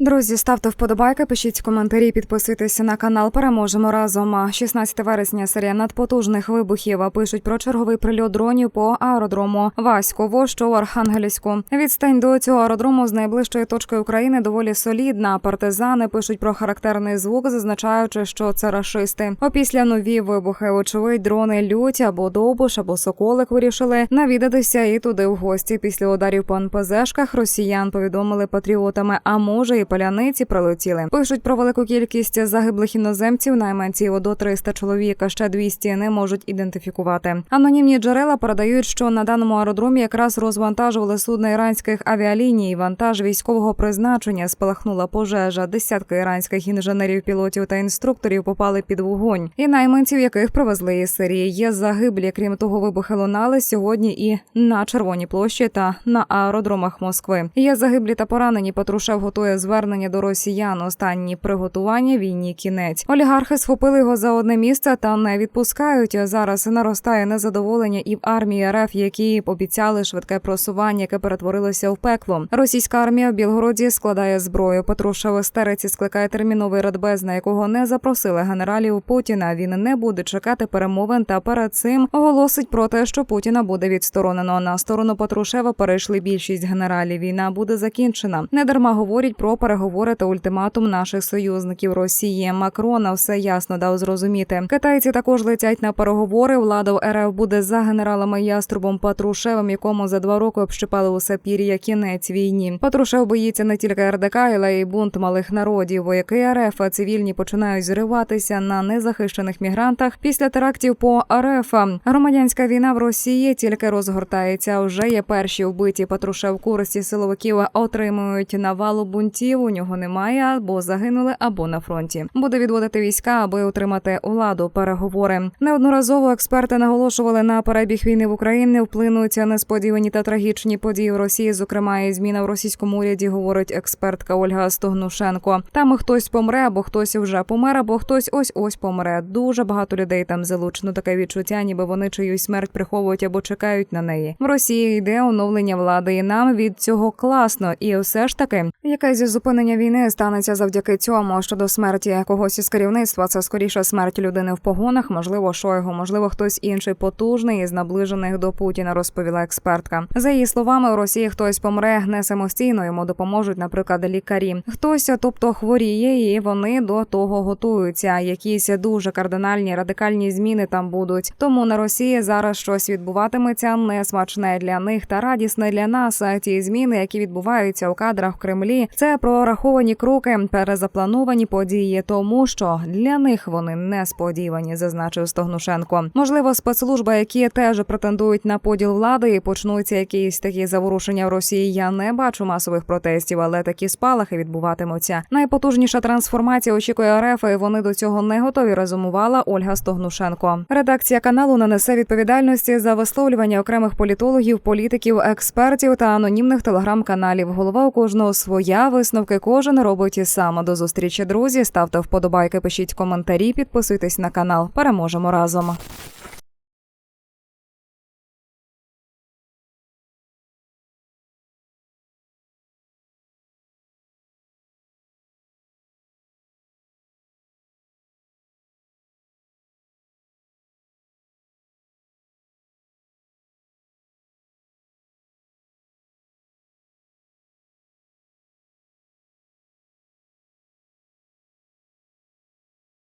Друзі, ставте вподобайки, пишіть коментарі, підписуйтесь на канал. Переможемо разом. 16 вересня серія надпотужних вибухів пишуть про черговий прильот дронів по аеродрому Васьково, що в Архангельську. Відстань до цього аеродрому з найближчої точки України доволі солідна. Партизани пишуть про характерний звук, зазначаючи, що це рашисти. Опісля нові вибухи, очевидь, дрони лють або довбуш, або соколик вирішили навідатися і туди в гості. Після ударів по НПЗшках росіян повідомили патріотами, а може і паляниці прилетіли. Пишуть про велику кількість загиблих іноземців, найманців до 300 чоловік, а ще 200 не можуть ідентифікувати. Анонімні джерела передають, що на даному аеродромі якраз розвантажували судна іранських авіаліній. Вантаж військового призначення спалахнула пожежа. Десятки іранських інженерів, пілотів та інструкторів попали під вогонь. І найманців, яких привезли із Сирії, є загиблі. Крім того, вибухи лунали сьогодні і на Червоній площі та на аеродромах Москви. Є загиблі та поранені. Патрушев готує звернення до росіян. Останні приготування війні кінець. Олігархи схопили його за одне місце та не відпускають. Зараз наростає незадоволення і в армії РФ, які обіцяли швидке просування, яке перетворилося в пекло. Російська армія в Білгороді складає зброю. Патрушев в скликає терміновий радбез, на якого не запросили генералів Путіна. Він не буде чекати перемовин та перед цим оголосить про те, що Путіна буде відсторонено. На сторону Патрушева перейшли більшість генералів. Війна буде закінчена. Недарма говорять про переговори ультиматум наших союзників Росії. Макрона все ясно дав зрозуміти. Китайці також летять на переговори. Влада в РФ буде за генералами Яструбом Патрушевим, якому за два роки общипали усе пір'я кінець війні. Патрушев боїться не тільки РДК, але й бунт малих народів. Вояки РФ цивільні починають зриватися на незахищених мігрантах після терактів по РФ. Громадянська війна в Росії тільки розгортається. Вже є перші вбиті. Патрушев курсі силовиків отримують навалу бунтів. У нього немає або загинули, або на фронті. Буде відводити війська, аби отримати владу. Переговори неодноразово експерти наголошували на перебіг війни в Україні. Вплинуть несподівані та трагічні події в Росії. Зокрема, і зміна в російському уряді, говорить експертка Ольга Стогнушенко. Там хтось помре, або хтось вже помер, або хтось ось ось помре. Дуже багато людей там залучено. Таке відчуття, ніби вони чиюсь смерть приховують або чекають на неї. В Росії йде оновлення влади, і нам від цього класно. І все ж таки, якесь зупинення війни станеться завдяки цьому. Щодо смерті когось із керівництва, це скоріше смерть людини в погонах, можливо, Шойгу, можливо, хтось інший потужний із наближених до Путіна, розповіла експертка. За її словами, у Росії хтось помре не самостійно. Йому допоможуть, наприклад, лікарі. Хтось, тобто, хворіє, і вони до того готуються. Якісь дуже кардинальні радикальні зміни там будуть. Тому на Росії зараз щось відбуватиметься несмачне для них та радісне для нас. Ті зміни, які відбуваються у кадрах в Кремлі, це прораховані кроки, перезаплановані події, тому що для них вони несподівані, зазначив Стогнушенко. Можливо, спецслужби, які теж претендують на поділ влади, і почнуться якісь такі заворушення в Росії. Я не бачу масових протестів, але такі спалахи відбуватимуться. Найпотужніша трансформація очікує РФ, і вони до цього не готові. Розумувала Ольга Стогнушенко. Редакція каналу не несе відповідальності за висловлювання окремих політологів, політиків, експертів та анонімних телеграм-каналів. Голова у кожного своя висновки кожен робить і сам. До зустрічі, друзі. Ставте вподобайки, пишіть коментарі, підписуйтесь на канал. Переможемо разом.